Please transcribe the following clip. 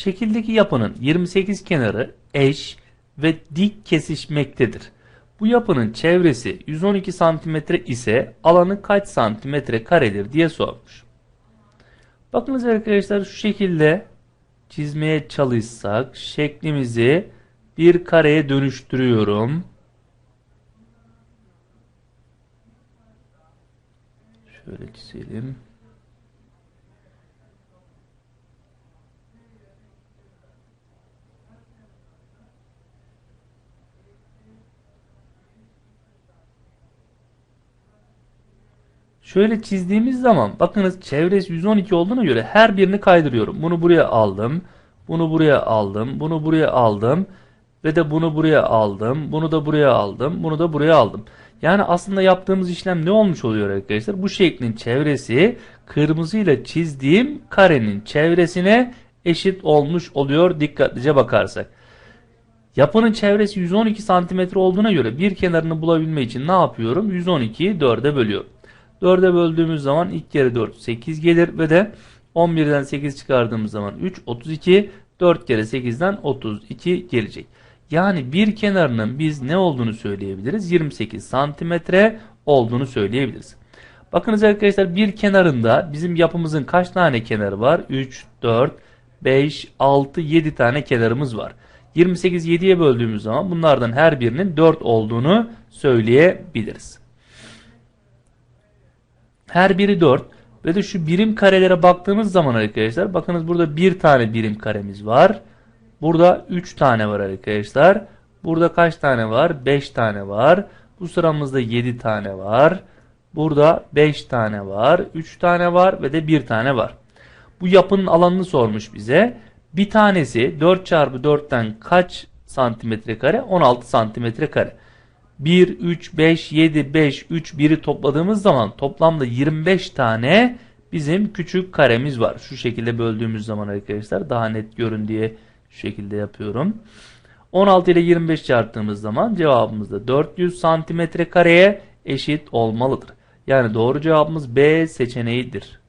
Şekildeki yapının 28 kenarı eş ve dik kesişmektedir. Bu yapının çevresi 112 santimetre ise alanı kaç santimetre karedir diye sormuş. Bakınız arkadaşlar şu şekilde çizmeye çalışsak şeklimizi bir kareye dönüştürüyorum. Şöyle çizelim. Şöyle çizdiğimiz zaman bakınız çevresi 112 olduğuna göre her birini kaydırıyorum. Bunu buraya aldım. Bunu buraya aldım. Bunu buraya aldım. Ve de bunu buraya aldım. Bunu da buraya aldım. Bunu da buraya aldım. Yani aslında yaptığımız işlem ne olmuş oluyor arkadaşlar? Bu şeklin çevresi kırmızıyla çizdiğim karenin çevresine eşit olmuş oluyor dikkatlice bakarsak. Yapının çevresi 112 santimetre olduğuna göre bir kenarını bulabilme için ne yapıyorum? 112'yi 4'e bölüyorum. 4'e böldüğümüz zaman ilk kere 4 8 gelir ve de 11'den 8 çıkardığımız zaman 3 32 4 kere 8'den 32 gelecek. Yani bir kenarının biz ne olduğunu söyleyebiliriz? 28 santimetre olduğunu söyleyebiliriz. Bakınız arkadaşlar bir kenarında bizim yapımızın kaç tane kenarı var? 3, 4, 5, 6, 7 tane kenarımız var. 28 7'ye böldüğümüz zaman bunlardan her birinin 4 olduğunu söyleyebiliriz. Her biri 4 ve de şu birim karelere baktığımız zaman arkadaşlar bakınız burada bir tane birim karemiz var. Burada 3 tane var arkadaşlar. Burada kaç tane var? 5 tane var. Bu sıramızda 7 tane var. Burada 5 tane var. 3 tane var ve de 1 tane var. Bu yapının alanını sormuş bize. Bir tanesi 4 çarpı 4'ten kaç santimetre kare? 16 santimetre kare. 1, 3, 5, 7, 5, 3, 1'i topladığımız zaman toplamda 25 tane bizim küçük karemiz var. Şu şekilde böldüğümüz zaman arkadaşlar daha net görün diye şu şekilde yapıyorum. 16 ile 25 çarptığımız zaman cevabımız da 400 santimetre kareye eşit olmalıdır. Yani doğru cevabımız B seçeneğidir.